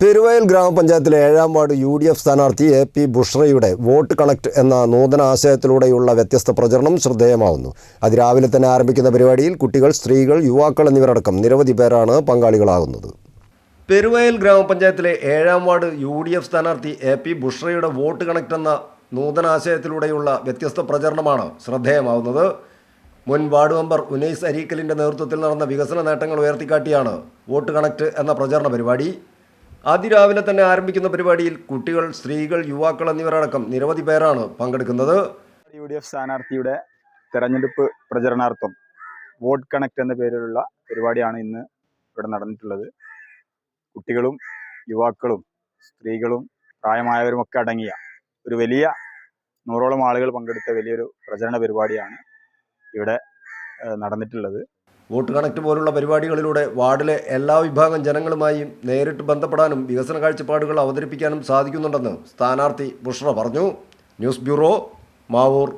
പെരുവയൽ ഗ്രാമപഞ്ചായത്തിലെ ഏഴാം ward U D F സ്ഥാനാർത്ഥി എ പി ബുഷ്രയുടെ വോട്ട് കളക്ട് എന്ന നൂതന ആശയത്തിലൂടെയുള്ള വ്യത്യസ്ത പ്രചരണം ശ്രദ്ധേയമാവുന്നു. അതിരാവിലെ തന്നെ ആരംഭിക്കുന്ന പരിപാടിയിൽ കുട്ടികൾ സ്ത്രീകൾ യുവാക്കൾ എന്നിവരടക്കം നിരവധി പേരാണ് പങ്കാളികളാകുന്നത്. പെരുവയൽ ഗ്രാമപഞ്ചായത്തിലെ ഏഴാം വാർഡ് യു ഡി എഫ് സ്ഥാനാർത്ഥി എ പി ബുഷ്രയുടെ വോട്ട് കണക്ട് എന്ന നൂതന ആശയത്തിലൂടെയുള്ള വ്യത്യസ്ത പ്രചരണമാണ് ശ്രദ്ധേയമാവുന്നത്. മുൻ വാർഡ് മെമ്പർ ഉനൈസ് അരീക്കലിന്റെ നേതൃത്വത്തിൽ നടന്ന വികസന നേട്ടങ്ങൾ ഉയർത്തിക്കാട്ടിയാണ് വോട്ട് കണക്ട് എന്ന പ്രചരണ പരിപാടി. അതിരാവിലെ തന്നെ ആരംഭിക്കുന്ന പരിപാടിയിൽ കുട്ടികൾ സ്ത്രീകൾ യുവാക്കൾ എന്നിവരടക്കം നിരവധി പേരാണ് പങ്കെടുക്കുന്നത്. യു ഡി എഫ് സ്ഥാനാർത്ഥിയുടെ തെരഞ്ഞെടുപ്പ് പ്രചരണാർത്ഥം വോട്ട് കണക്ട് എന്ന പേരിലുള്ള പരിപാടിയാണ് ഇന്ന് ഇവിടെ നടന്നിട്ടുള്ളത്. കുട്ടികളും യുവാക്കളും സ്ത്രീകളും പ്രായമായവരും ഒക്കെ അടങ്ങിയ ഒരു വലിയ നൂറോളം ആളുകൾ പങ്കെടുത്ത വലിയൊരു പ്രചരണ പരിപാടിയാണ് ഇവിടെ നടന്നിട്ടുള്ളത്. വോട്ട് കണക്ട് പോലുള്ള പരിപാടികളിലൂടെ വാർഡിലെ എല്ലാ വിഭാഗം ജനങ്ങളുമായും നേരിട്ട് ബന്ധപ്പെടാനും വികസന കാഴ്ചപ്പാടുകൾ അവതരിപ്പിക്കാനും സാധിക്കുന്നുണ്ടെന്ന് സ്ഥാനാർത്ഥി ബുഷ്ര പറഞ്ഞു. News bureau Mavoor.